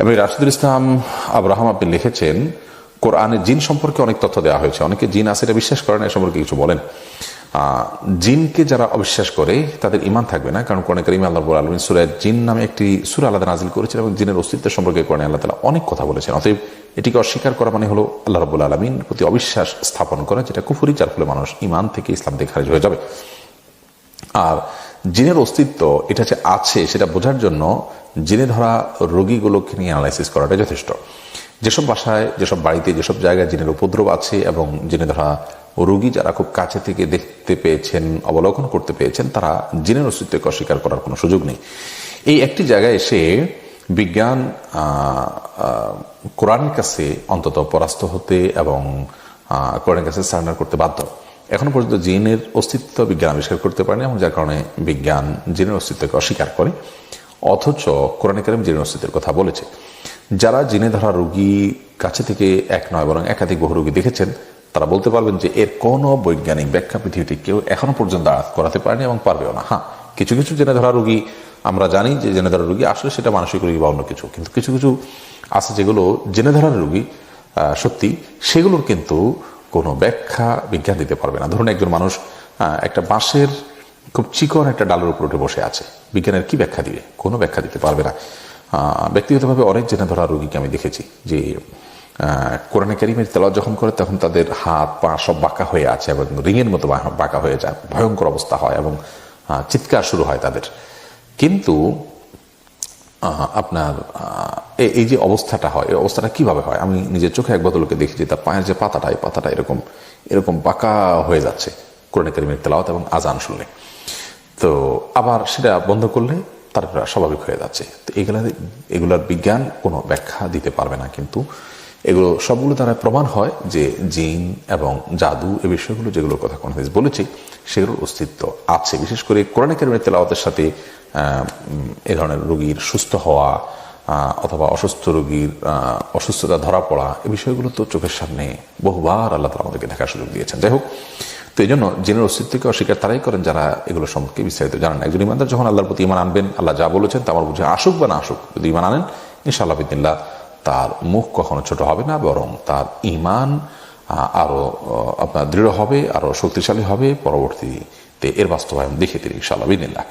এবং রাশিদুল ইসলাম আব্রাহাম আপনি লিখেছেন, কোরআনে জিন সম্পর্কে অনেক তথ্য দেওয়া হয়েছে। অনেকে জিন আছে এটা বিশ্বাস করেন এ সম্পর্কে কিছু বলেন। জিনকে যারা অবিশ্বাস করে, তাদের ইমান থাকবে না, কারণ কোরআন করিম আল্লাহ আলমিন সুরায় জিন নামে একটি সুরা আলাদা নাজিল করেছেন এবং জিনের অস্তিত্ব সম্পর্কে কোরআন আল্লাহ তালা অনেক কথা বলেছেন। অতএব এটিকে অস্বীকার করা মানে হলো আল্লাহ রব্বুল আলমিন প্রতি অবিশ্বাস স্থাপন করা, যেটা কুফুরি, যার ফলে মানুষ ইমান থেকে ইসলাম থেকে খারিজ হয়ে যাবে। আর জিনের অস্তিত্ব, এটা যে আছে, সেটা বোঝার জন্য জিনে ধরা রোগীগুলোকে নিয়ে অ্যানালাইসিস করাটা যথেষ্ট। যেসব বাসায় যেসব বাড়িতে যেসব জায়গায় জিনের উপদ্রব আছে এবং জিনে ধরা রোগী যারা খুব কাছে থেকে দেখতে পেয়েছেন অবলোকন করতে পেয়েছেন তারা জিনের অস্তিত্বকে অস্বীকার করার কোনো সুযোগ নেই। এই একটি জায়গায় এসে বিজ্ঞান কোরআনের কাছে অন্তত পরাস্ত হতে এবং আহ, কোরআনের কাছে সারেন্ডার করতে বাধ্য। এখনও পর্যন্ত জিনের অস্তিত্ব বিজ্ঞান আবিষ্কার করতে পারেনি এবং যার কারণে বিজ্ঞান জিনের অস্তিত্বকে অস্বীকার করে। অথচ কোরআন কারিম জিনের অস্তিত্বের কথা বলেছে, যারা জিনে ধরা রোগী কাছে থেকে এক নয়, বরং একাধিক বহু রোগী দেখেছেন, তারা বলতে পারবেন যে এর কোনো বৈজ্ঞানিক ব্যাখ্যা পৃথিবীতে কেউ এখনও পর্যন্ত আয়াত করাতে পারেনি এবং পারবেও না। হ্যাঁ কিছু কিছু জেনে ধরা রোগী, আমরা জানি যে জেনে ধরা রোগী আসলে সেটা মানসিক রোগী বা অন্য কিছু, কিন্তু কিছু কিছু আছে যেগুলো জেনে ধরার রোগী সত্যি সেগুলোর কিন্তু কোনো ব্যাখ্যা বিজ্ঞান দিতে পারবে না। ধরুন একজন মানুষ একটা বাঁশের খুব চিকন একটা ডালের উপর উঠে বসে আছে। বিজ্ঞানের কি ব্যাখ্যা দিবে? কোনো ব্যাখ্যা দিতে পারবে না। ব্যক্তিগতভাবে অনেক জেনে ধরা রোগীকে আমি দেখেছি যে কোরআনে কারিমের তেলাওয়াত যখন করে তখন তাদের হাত, পা সব বাঁকা হয়ে আছে এবং রিংয়ের মতো বাঁকা হয়ে যায়। ভয়ঙ্কর অবস্থা হয় এবং চিৎকার শুরু হয় তাদের। কিন্তু আপনার এই যে অবস্থাটা হয়, এই অবস্থাটা কীভাবে হয়? আমি নিজের চোখে এক বদলকে দেখি যে তার পায়ের যে পাতাটা, এই পাতাটা এরকম এরকম বাঁকা হয়ে যাচ্ছে। কোরআন কারিমের তেলাওয়াত এবং আজান শুনলে। তো আবার সেটা বন্ধ করলে তারপরে স্বাভাবিক হয়ে যাচ্ছে। তো এগুলা এগুলার বিজ্ঞান কোনো ব্যাখ্যা দিতে পারবে না কিন্তু এগুলো সবগুলো দ্বারা প্রমাণ হয় যে জিন এবং জাদু এ বিষয়গুলো যেগুলোর কথা কোনো বলেছি, সেগুলোর অস্তিত্ব আছে। বিশেষ করে কোরআন তেলাওয়াতের সাথে এ ধরনের রোগীর সুস্থ হওয়া অথবা অসুস্থ রোগীর অসুস্থতা ধরা পড়া এ বিষয়গুলো তো চোখের সামনে বহুবার আল্লাহ তালা আমাদেরকে দেখার সুযোগ দিয়েছেন। যাই হোক তো এই জন্য জিনের অস্তিত্বকে অস্বীকার তারাই করেন যারা এগুলো সম্পর্কে বিস্তারিত জানেন একজন ইমানদার যখন আল্লাহর প্রতি ইমান আনবেন, আল্লাহ যা বলেছেন তা আমার বুঝে আসুক বা না আসুক, যদি ইমান আনেন, ইনশাআল্লাহ বিদিল্লাহ তার মুখ কখনো ছোট হবে না, বরং তার ইমান আরও আরও আপনার দৃঢ় হবে আরও শক্তিশালী হবে। পরবর্তীতে এর বাস্তবায়ন দেখে তিনি ইনশাআল্লাহ বিদিল্লাহ